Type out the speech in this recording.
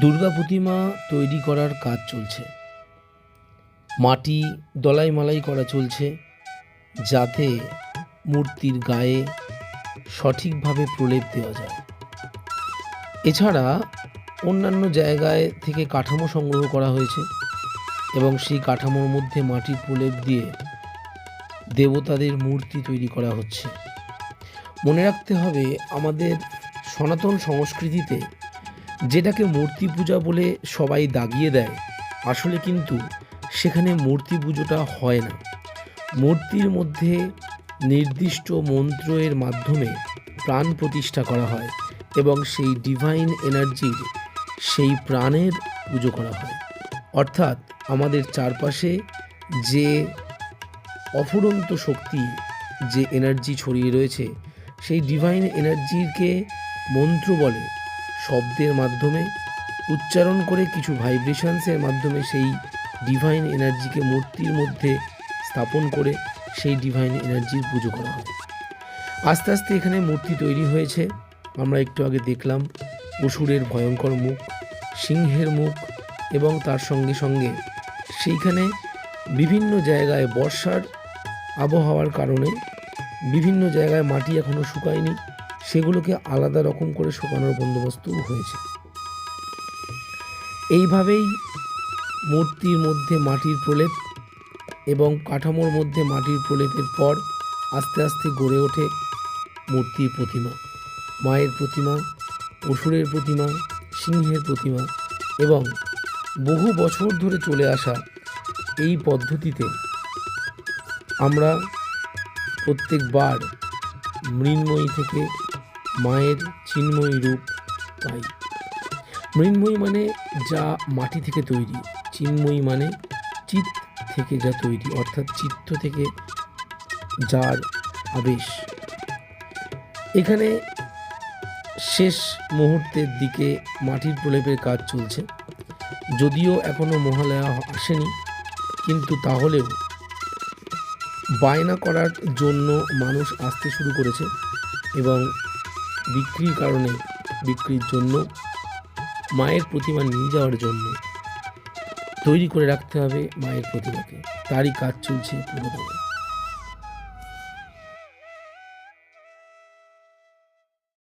দুর্গা প্রতিমা তৈরি করার কাজ চলছে। মাটি দলাই মালাই করা চলছে যাতে মূর্তির গায়ে সঠিকভাবে প্রলেপ দেওয়া যায়। এছাড়া অন্যান্য জায়গায় থেকে কাঠামো সংগ্রহ করা হয়েছে এবং সেই কাঠামোর মধ্যে মাটির প্রলেপ দিয়ে দেবতাদের মূর্তি তৈরি করা হচ্ছে। মনে রাখতে হবে আমাদের সনাতন সংস্কৃতিতে যেটাকে মূর্তি পূজা বলে সবাই দাগিয়ে দেয়, আসলে কিন্তু সেখানে মূর্তি পুজোটা হয় না। মূর্তির মধ্যে নির্দিষ্ট মন্ত্রের মাধ্যমে প্রাণ প্রতিষ্ঠা করা হয় এবং সেই ডিভাইন এনার্জির সেই প্রাণের পুজো করা হয়। অর্থাৎ আমাদের চারপাশে যে অফুরন্ত শক্তি, যে এনার্জি ছড়িয়ে রয়েছে, সেই ডিভাইন এনার্জিকে মন্ত্র বলে শব্দের মাধ্যমে, উচ্চারণ করে কিছু ভাইব্রেশনসের মাধ্যমে সেই ডিভাইন এনার্জিকে মূর্তির মধ্যে স্থাপন করে সেই ডিভাইন এনার্জির পুজো করা হয় আস্তে আস্তে এখানে মূর্তি তৈরি হয়েছে। আমরা একটু আগে দেখলাম অসুরের ভয়ঙ্কর মুখ, সিংহের মুখ এবং তার সঙ্গে সঙ্গে সেইখানে বিভিন্ন জায়গায় বর্ষার আবহাওয়ার কারণে বিভিন্ন জায়গায় মাটি এখনও শুকায়নি। সেগুলোকে আলাদা রকম করে শুকানোর বন্দোবস্তও হয়েছে। এইভাবেই মূর্তির মধ্যে মাটির প্রলেপ এবং কাঠামোর মধ্যে মাটির প্রলেপের পর আস্তে আস্তে গড়ে ওঠে মূর্তির প্রতিমা। মায়ের প্রতিমা, অসুরের প্রতিমা, সিংহের প্রতিমা এবং বহু বছর ধরে চলে আসা এই পদ্ধতিতে আমরা প্রত্যেকবার মৃন্ময়ী থেকে মায়ের চিন্ময়ী রূপ পাই মৃন্ময়ী মানে যা মাটি থেকে তৈরি, চিন্ময়ী মানে চিত থেকে যা তৈরি, অর্থাৎ চিত্ত থেকে যার আবেশ। এখানে শেষ মুহূর্তের দিকে মাটির প্রলেপের কাজ চলছে। যদিও এখনও মহালয়া আসেনি, কিন্তু তাহলেও বায়না করার জন্য মানুষ আসতে শুরু করেছে এবং বিক্রির কারণে, বিক্রির জন্য, মায়ের প্রতিমা নিয়ে যাওয়ার জন্য। তৈরি করে রাখতে হবে মায়ের প্রতিমাকে। তারই কাজ চলছে পুরোদমে